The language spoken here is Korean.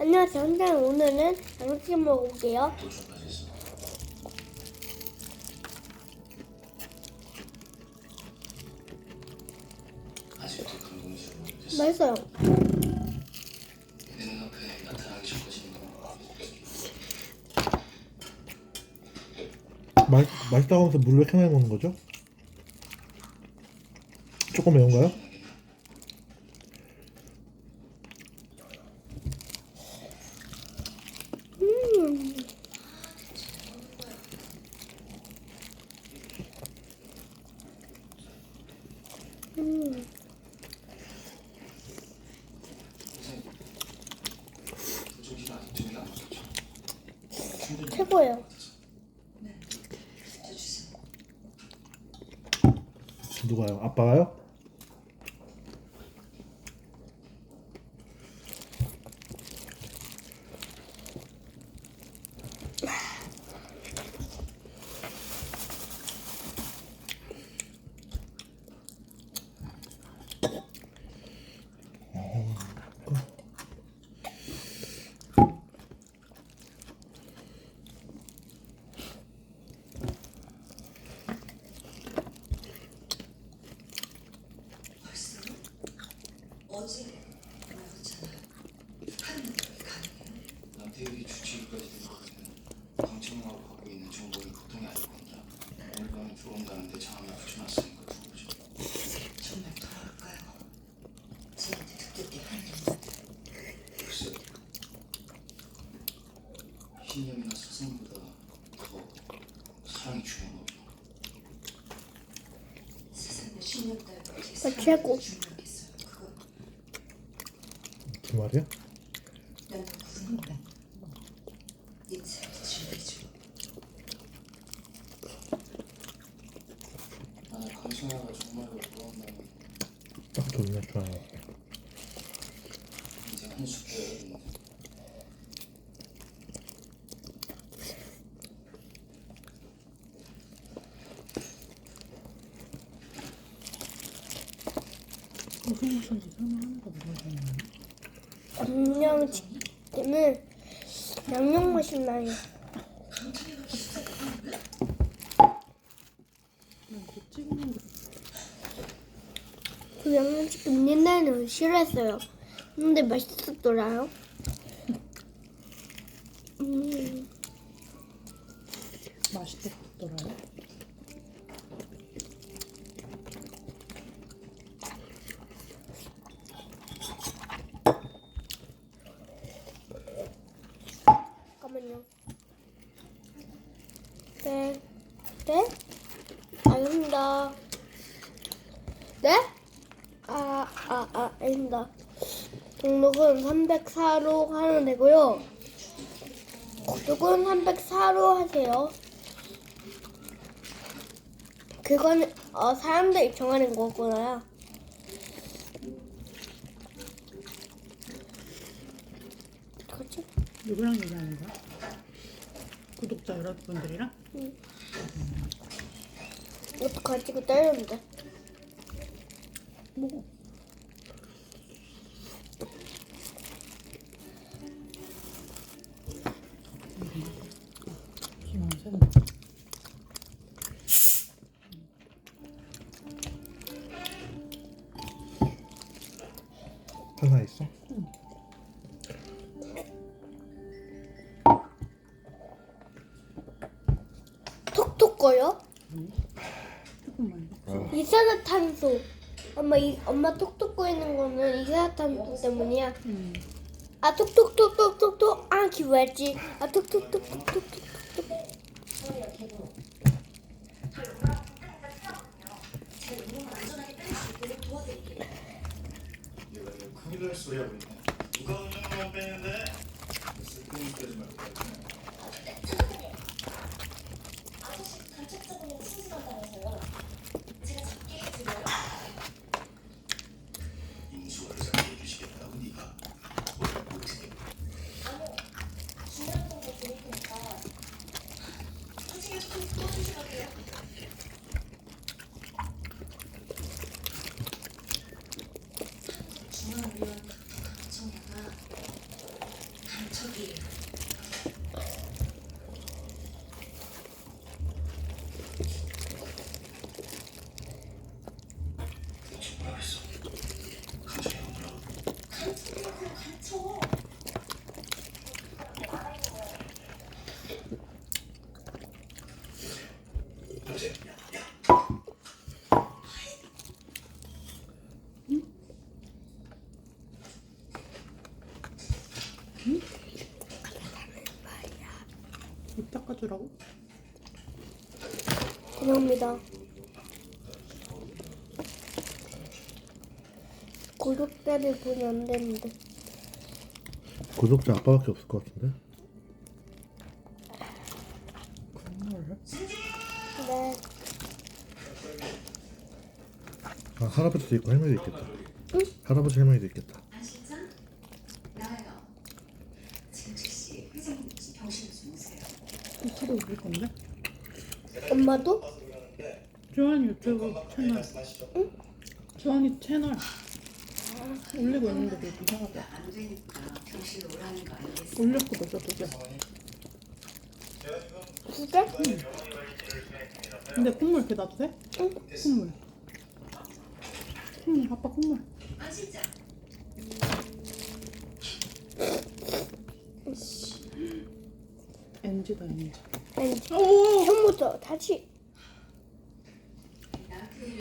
안녕하세요. 근데 오늘은 장난치킨 먹어볼게요. 맛있어요. 맛, 맛있다고 하면서 왜 이렇게 먹는 거죠? 조금 매운가요? 음. 음. 조기가 아직 저기 안 맞았죠. 충분히 최고예요. 누가요? 아빠가요? 남태욱이 주치의까지 들어가면 강청하고 갖고 있는 정보는 보통이 아니거든요. 오늘 밤에 들어온다는데 장암에 붙여놨으니까 들어오죠. 정말 돌아올까요? 저한테 듣듣게 하는 글쎄, 신념이나 사상보다 더 사랑이 중요한 거죠. 세상에 10년 달고 제 최고. 그거 그 말이야? 난 누구인가 인사를 준비해줘. 만약 강청하가 정말로 돌아온다면 딱 좋네, 좋아요. 인생 한수 빼야겠는데. 양념치킨은 양념 맛이 나요. 그 양념치킨 옛날에는 싫어했어요. 근데 맛있었더라요. 음, 맛있겠더라요. 잠깐만요. 네, 네, 아닙니다. 네? 아, 아, 아, 아닙니다. 등록은 304로 하면 되고요. 구독은 304로 하세요. 그건 어, 사람들이 정하는 거구나요. 어떡하지? 누구랑 얘기하는 거야? 구독자 여러분들이랑? 어떡하지? 이거 때렸는데. 쌤. 하나 있어? 톡톡 거요? 조금만. 이산화탄소. 엄마 이 엄마 톡톡 거리는 거는 이산화탄소 때문이야. 음. 아 톡톡톡톡톡톡 아 기회지. 아 톡톡톡톡톡톡. 큰일 날 소리 하고 있네. 누가 운전만 빼는데? 쓸데없는 소리 하지 말고. 인수를 잡게 해주시겠다고 네가 뭘 어떻게 중앙위원 청야가 저기 뭐라고 했어? 강철이가 뭐라고? 간첩이라고 간첩 입 닦아주라고? 죄송합니다. 구독자를 보면 안 되는데. 구독자 아빠밖에 없을 것 같은데? 네. 아 할아버지도 있고 할머니도 있겠다 응? 할아버지 할머니도 있겠다 안 실장? 나와요 지금 즉시 회장님 병실을 좀 오세요 유튜브 올릴 건데? 엄마도? 주환이 유튜브 채널. 주환이 채널. 올리고 있는데 왜 이상하다. 올렸고 너저 두개 진짜? 근데 콧물 이렇게 놔도 돼? 응. 콧물. 콧물, 아빠 콧물. 안 실장 NG다, NG. 아니, 오! 처음부터 다시.